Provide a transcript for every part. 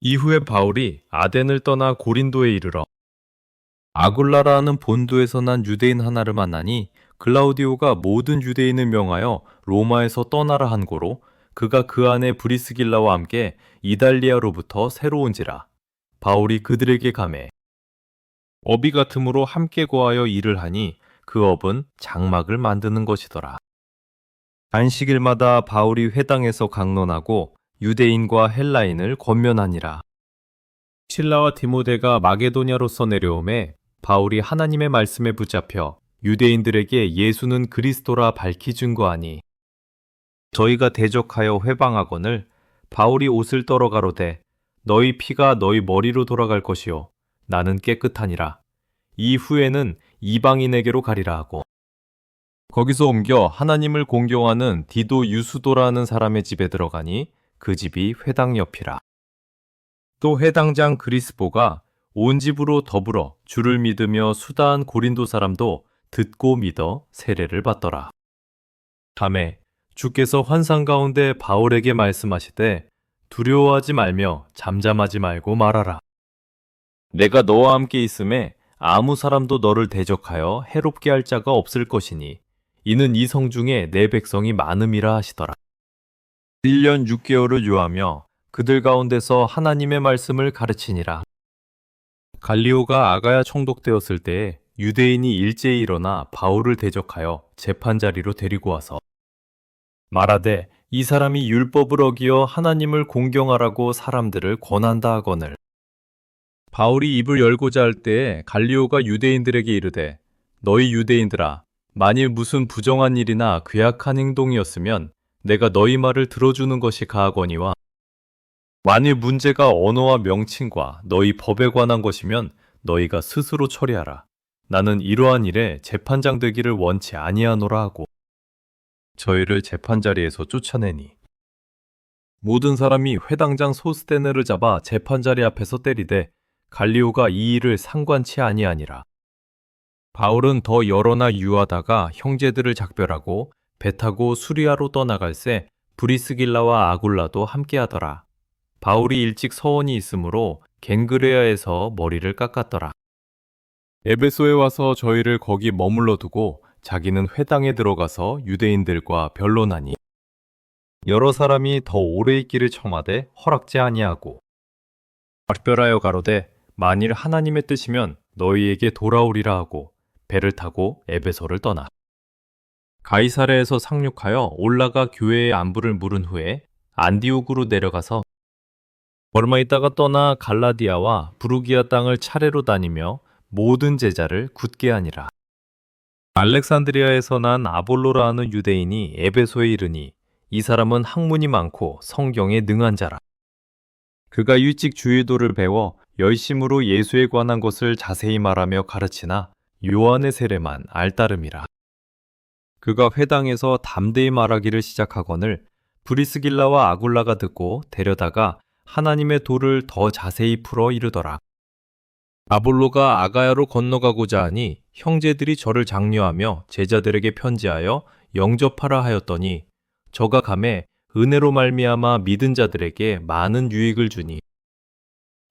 이후에 바울이 아덴을 떠나 고린도에 이르러 아굴라라는 본도에서 난 유대인 하나를 만나니 글라우디오가 모든 유대인을 명하여 로마에서 떠나라 한 고로 그가 그 안에 브리스길라와 함께 이달리아로부터 새로 온지라 바울이 그들에게 감해 업이 같음으로 함께 거하여 일을 하니 그 업은 장막을 만드는 것이더라. 안식일마다 바울이 회당에서 강론하고 유대인과 헬라인을 권면하니라. 신라와 디모데가 마게도냐로서 내려오매 바울이 하나님의 말씀에 붙잡혀 유대인들에게 예수는 그리스도라 밝히 증거하니. 저희가 대적하여 회방하거늘 바울이 옷을 떨어 가로되 너희 피가 너희 머리로 돌아갈 것이요. 나는 깨끗하니라. 이후에는 이방인에게로 가리라 하고. 거기서 옮겨 하나님을 공경하는 디도 유수도라는 사람의 집에 들어가니 그 집이 회당 옆이라. 또 회당장 그리스보가 온 집으로 더불어 주를 믿으며 수다한 고린도 사람도 듣고 믿어 세례를 받더라. 다음에 주께서 환상 가운데 바울에게 말씀하시되 두려워하지 말며 잠잠하지 말고 말하라. 내가 너와 함께 있음에 아무 사람도 너를 대적하여 해롭게 할 자가 없을 것이니 이는 이 성 중에 내 백성이 많음이라 하시더라. 1년 6개월을 유하며 그들 가운데서 하나님의 말씀을 가르치니라. 갈리오가 아가야 총독되었을 때에 유대인이 일제히 일어나 바울을 대적하여 재판 자리로 데리고 와서 말하되 이 사람이 율법을 어기어 하나님을 공경하라고 사람들을 권한다 하거늘 바울이 입을 열고자 할 때에 갈리오가 유대인들에게 이르되 너희 유대인들아 만일 무슨 부정한 일이나 괴악한 행동이었으면 내가 너희 말을 들어주는 것이 가하거니와 만일 문제가 언어와 명칭과 너희 법에 관한 것이면 너희가 스스로 처리하라. 나는 이러한 일에 재판장 되기를 원치 아니하노라 하고 저희를 재판 자리에서 쫓아내니 모든 사람이 회당장 소스테네를 잡아 재판 자리 앞에서 때리되 갈리오가 이 일을 상관치 아니하니라. 바울은 더 여러나 유하다가 형제들을 작별하고 배 타고 수리아로 떠나갈 새 브리스길라와 아굴라도 함께하더라. 바울이 일찍 서원이 있으므로 겐그레아에서 머리를 깎았더라. 에베소에 와서 저희를 거기 머물러 두고 자기는 회당에 들어가서 유대인들과 변론하니 여러 사람이 더 오래 있기를 청하되 허락지 아니하고 작별하여 가로되 만일 하나님의 뜻이면 너희에게 돌아오리라 하고 배를 타고 에베소를 떠나 가이사레에서 상륙하여 올라가 교회의 안부를 물은 후에 안디옥으로 내려가서 얼마 있다가 떠나 갈라디아와 부르기아 땅을 차례로 다니며 모든 제자를 굳게 하니라. 알렉산드리아에서 난 아볼로라 하는 유대인이 에베소에 이르니 이 사람은 학문이 많고 성경에 능한 자라. 그가 일찍 주의도를 배워 열심으로 예수에 관한 것을 자세히 말하며 가르치나 요한의 세례만 알따름이라. 그가 회당에서 담대히 말하기를 시작하거늘 브리스길라와 아굴라가 듣고 데려다가 하나님의 도를 더 자세히 풀어 이르더라. 아볼로가 아가야로 건너가고자 하니 형제들이 저를 장려하며 제자들에게 편지하여 영접하라 하였더니 저가 감에 은혜로 말미암아 믿은 자들에게 많은 유익을 주니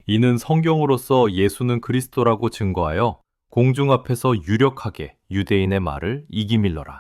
이는 성경으로서 예수는 그리스도라고 증거하여 공중 앞에서 유력하게 유대인의 말을 이기밀러라.